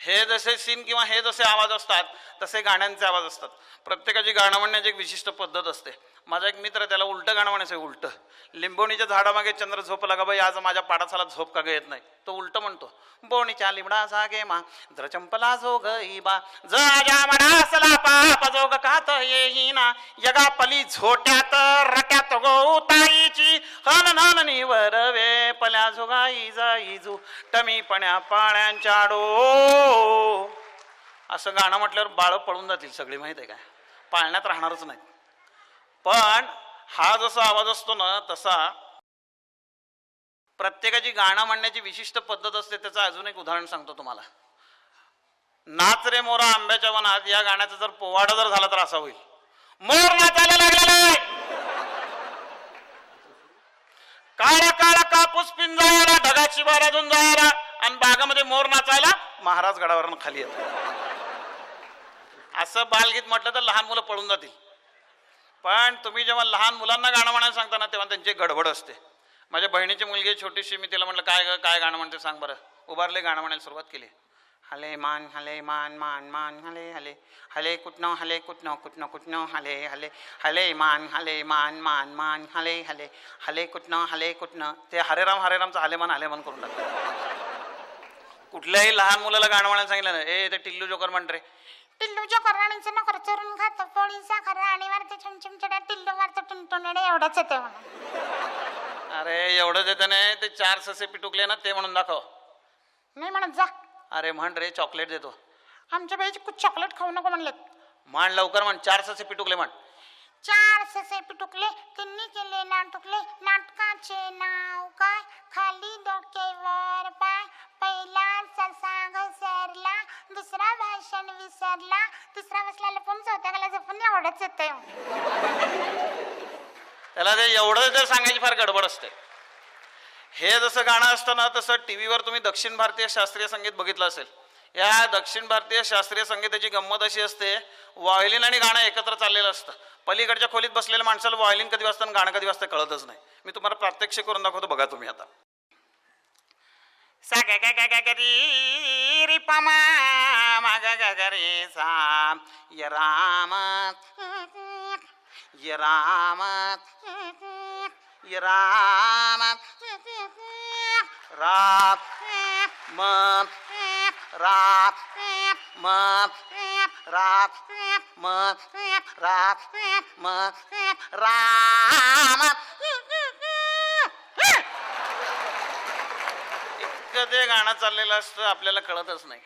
हे जसे सीन किंवा हे जसे आवाज असतात तसे गाण्यांचे आवाज असतात. प्रत्येकाची गाणं म्हणण्याची एक विशिष्ट पद्धत असते. माझा एक मित्र त्याला उलटं गाणं म्हणायचं उलटं. लिंबोणीच्या झाडामागे चंद्र झोपला का बाई आज माझ्या पाडासाला झोप का ग येत नाही. तो उलटं म्हणतो बोणीच्या लिमडा जागे मा जर चंपला जो गई बा जया मडासला पाप जोग कात येईना. यगा पली झोट्यात रट्यात गोताईची हन हन निवर वे पल्या जोगाई जाईजू टमी पण्या पाण्यांच्या डो असं गाणं म्हटल्यावर बाळ पळून जातील सगळी माहिती आहे काय? पाळण्यात राहणारच नाही पण हा जसा आवाज असतो ना तसा प्रत्येकाची गाणं म्हणण्याची विशिष्ट पद्धत असते त्याचं अजून एक उदाहरण सांगतो तुम्हाला. नाच रे मोरा आंब्याच्या वनात या गाण्याचा जर पोवाडा जर झाला तर असा होईल. मोर नाच कापूस जायला ढगाची बाराजून जायला आणि बागामध्ये मोर नाचायला महाराज गडावरून खाली येत असं बालगीत म्हटलं तर लहान मुलं पळून जातील. पण तुम्ही जेव्हा लहान मुलांना गाणं म्हणायला सांगता ना तेव्हा त्यांची गडबड असते. माझ्या बहिणीची मुलगी छोटीशी मी तिला म्हटलं काय काय गाणं म्हणते सांग बरं. उभारले गाणं म्हणायला सुरुवात केली. हले मान हले मान मान मान हले हले हले कुटनो हले कुटनो कुटनो कुटनो हले हले हले मान हले मान मान मान हले हले हले कुटनो हले कुटनो ते हरेराम हरेरामचं हले मान हले मान करून टाकलं कुठल्याही लहान मुलाला गाणं म्हणायला सांगितलं ना ए ते टिल्लू जोकर म्हण रे. टिल्लूच्या कराणीचं नकर चरून खातो पोळी साखर आणि वरते चिमचिमचड्या टिल्लू मारतो टुनटुनडे एवढंच येते म्हणून. अरे एवढं देते नाही. ते चार ससे पिटुकले ना ते म्हणून दाखव. नाही म्हणत जा. अरे म्हण रे चॉकलेट देतो. आमच्या बाईची कुछ चॉकलेट खाऊ नको म्हणलेत. म्हण लवकर म्हण चार ससे पिटुकले म्हण. चार ससे पिटुकले तिन्ही केले नाटुकले नाटकाचे नाव काय? खाली डोक्यावर पाय. पहिला ससा घसरला दुसरा भाषण विसरला तिसरा बसला लपून चौथ्या गेला जपून एवढंच येतंय. त्याला ते एवढं जर सांगायची फार गडबड असते. हे जसं गाणं असतं ना तसं टी व्हीवर तुम्ही दक्षिण भारतीय शास्त्रीय संगीत बघितलं असेल. या दक्षिण भारतीय शास्त्रीय संगीताची गंमत अशी असते व्हायलिन आणि गाणं एकत्र चाललेलं असतं. पलीकडच्या खोलीत बसलेल्या माणसाला व्हायलिन कधी वाजतं आणि गाणं कधी वाजतं कळतच नाही. मी तुम्हाला प्रात्यक्षिक करून दाखवतो बघा तुम्ही आता. सा ग ग ग ग ग री प मा ग ग ग रे सा. य राम य राम य राम रा म रा म रा म रा म राम. इतकं ते गाणं चाललेलं असतं आपल्याला कळतच नाही.